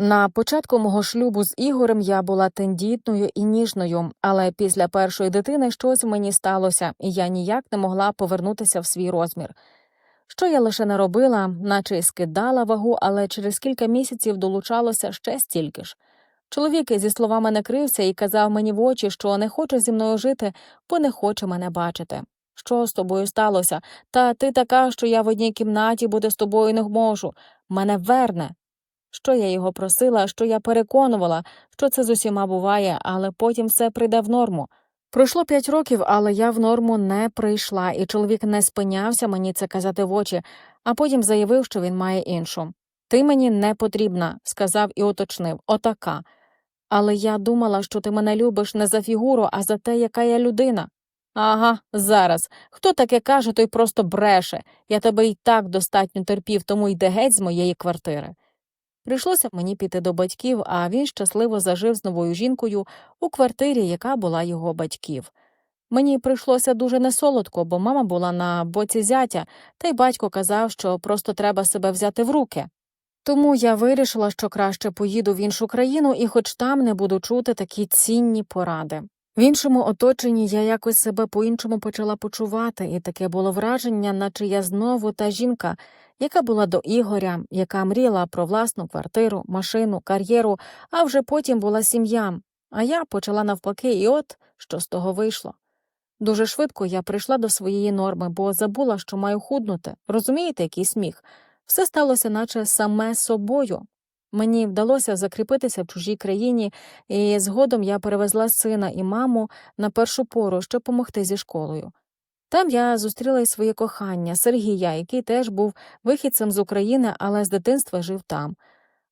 На початку мого шлюбу з Ігорем я була тендітною і ніжною, але після першої дитини щось мені сталося, і я ніяк не могла повернутися в свій розмір. Що я лише не робила, наче й скидала вагу, але через кілька місяців долучалося ще стільки ж. Чоловік зі словами не крився і казав мені в очі, що не хоче зі мною жити, бо не хоче мене бачити. Що з тобою сталося? Та ти така, що я в одній кімнаті бути з тобою не можу. Мене верне. Що я його просила, що я переконувала, що це з усіма буває, але потім все прийде в норму. Пройшло п'ять років, але я в норму не прийшла, і чоловік не спинявся мені це казати в очі, а потім заявив, що він має іншу. Ти мені не потрібна, сказав і уточнив, отака. Але я думала, що ти мене любиш не за фігуру, а за те, яка я людина. Ага, зараз. Хто таке каже, той просто бреше. Я тебе й так достатньо терпів, тому йди геть з моєї квартири. Прийшлося мені піти до батьків, а він щасливо зажив з новою жінкою у квартирі, яка була його батьків. Мені прийшлося дуже несолодко, бо мама була на боці зятя, та й батько казав, що просто треба себе взяти в руки. Тому я вирішила, що краще поїду в іншу країну і хоч там не буду чути такі цінні поради. В іншому оточенні я якось себе по-іншому почала почувати, і таке було враження, наче я знову та жінка, яка була до Ігоря, яка мріяла про власну квартиру, машину, кар'єру, а вже потім була сім'я. А я почала навпаки, і от що з того вийшло. Дуже швидко я прийшла до своєї норми, бо забула, що маю худнути. Розумієте, який сміх? Все сталося, наче саме собою. Мені вдалося закріпитися в чужій країні, і згодом я перевезла сина і маму на першу пору, щоб помогти зі школою. Там я зустріла й своє кохання Сергія, який теж був вихідцем з України, але з дитинства жив там.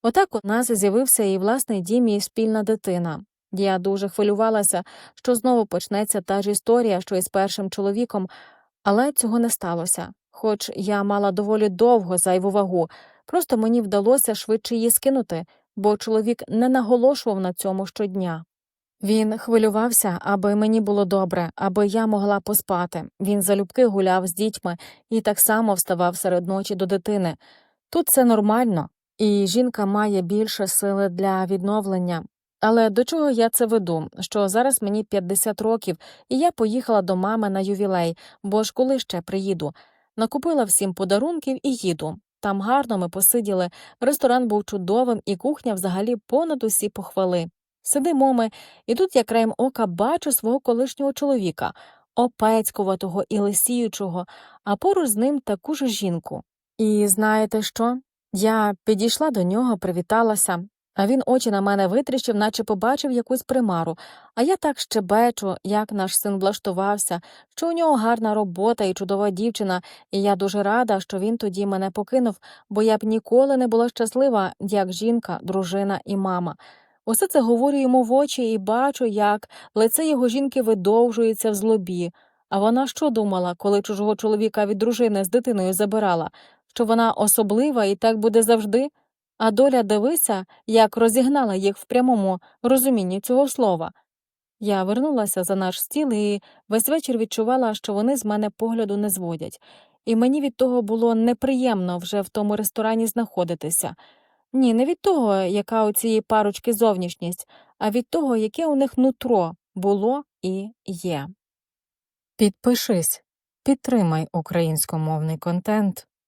Отак у нас з'явився і власний дім, і спільна дитина. Я дуже хвилювалася, що знову почнеться та ж історія, що і з першим чоловіком, але цього не сталося. Хоч я мала доволі довго зайву вагу, просто мені вдалося швидше її скинути, бо чоловік не наголошував на цьому щодня. Він хвилювався, аби мені було добре, аби я могла поспати. Він залюбки гуляв з дітьми і так само вставав серед ночі до дитини. Тут це нормально, і жінка має більше сили для відновлення. Але до чого я це веду? Що зараз мені 50 років, і я поїхала до мами на ювілей, бо ж коли ще приїду. Накупила всім подарунків і їду. Там гарно ми посиділи, ресторан був чудовим, і кухня взагалі понад усі похвали. Сидимо ми, і тут я краєм ока бачу свого колишнього чоловіка, опецькуватого і лисіючого, а поруч з ним таку ж жінку. І знаєте що? Я підійшла до нього, привіталася, а він очі на мене витріщив, наче побачив якусь примару, а я так щебечу, як наш син влаштувався, що у нього гарна робота і чудова дівчина, і я дуже рада, що він тоді мене покинув, бо я б ніколи не була щаслива, як жінка, дружина і мама. Усе це говорю йому в очі і бачу, як лице його жінки видовжується в злобі. А вона що думала, коли чужого чоловіка від дружини з дитиною забирала, що вона особлива і так буде завжди? А доля дивися, як розігнала їх в прямому розумінні цього слова. Я вернулася за наш стіл і весь вечір відчувала, що вони з мене погляду не зводять, і мені від того було неприємно вже в тому ресторані знаходитися. Ні, не від того, яка у цієї парочки зовнішність, а від того, яке у них нутро було і є. Підпишись, підтримай українськомовний контент.